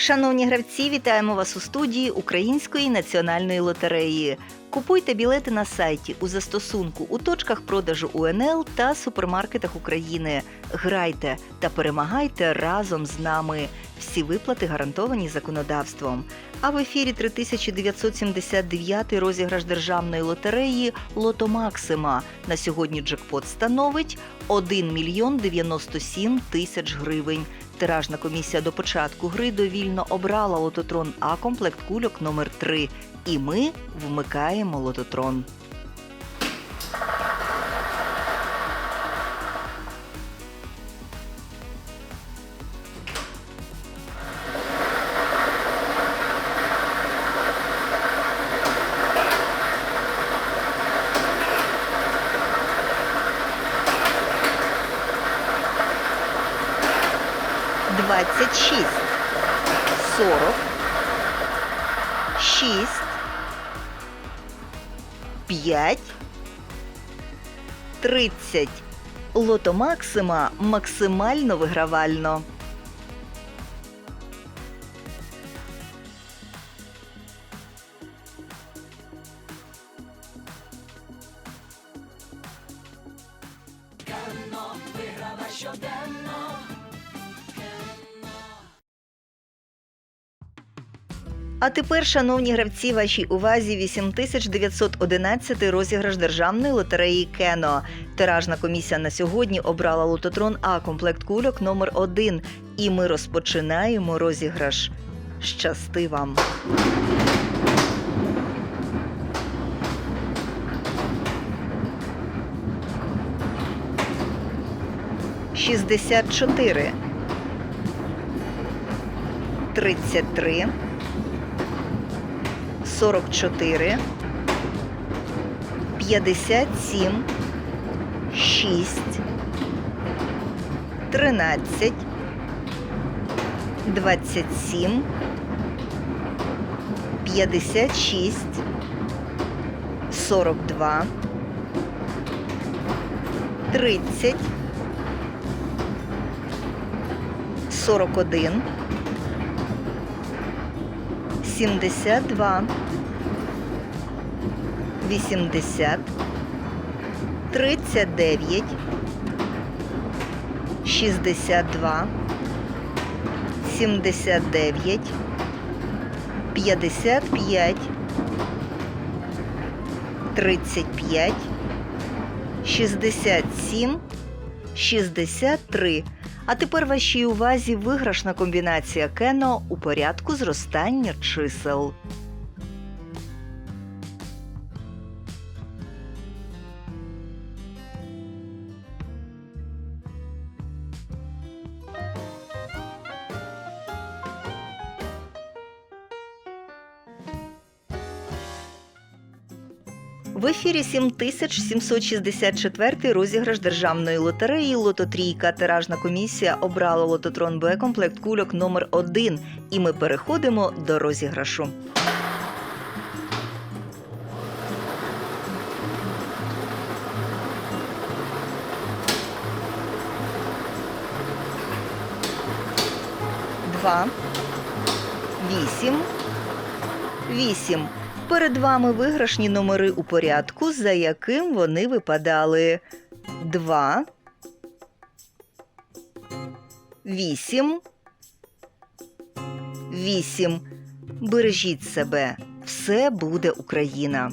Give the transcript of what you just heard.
Шановні гравці, вітаємо вас у студії Української національної лотереї. Купуйте білети на сайті у застосунку у точках продажу УНЛ та супермаркетах України. Грайте та перемагайте разом з нами. Всі виплати гарантовані законодавством. А в ефірі 3979 розіграш державної лотереї Лото Максима. На сьогодні джекпот становить 1 мільйон 97 тисяч гривень. Тиражна комісія до початку гри довільно обрала лототрон А комплект кульок номер 3 І ми вмикаємо лототрон. Двадцять шість, сорок, шість, п'ять, тридцять. Лото Максима максимально вигравально. А тепер, шановні гравці, вашій увазі 8911 розіграш державної лотереї Кено. Тиражна комісія на сьогодні обрала лототрон А комплект кульок номер 1 І ми розпочинаємо розіграш. Щасти вам! Шістдесят чотири. Тридцять три. 44, 57, 6, 13, 27, 56, 42, 30, 41, 72, 80, 39, 62, 79, 55, 35, 67, 63. А тепер вашій увазі виграшна комбінація кено у порядку зростання чисел. В ефірі 7764 розіграш державної лотереї Лототрійка. Тиражна комісія обрала лототрон Б комплект кульок номер 1 І ми переходимо до розіграшу. Два, вісім, вісім. Перед вами виграшні номери у порядку, за яким вони випадали. 2, 8, 8. Бережіть себе. Все буде Україна.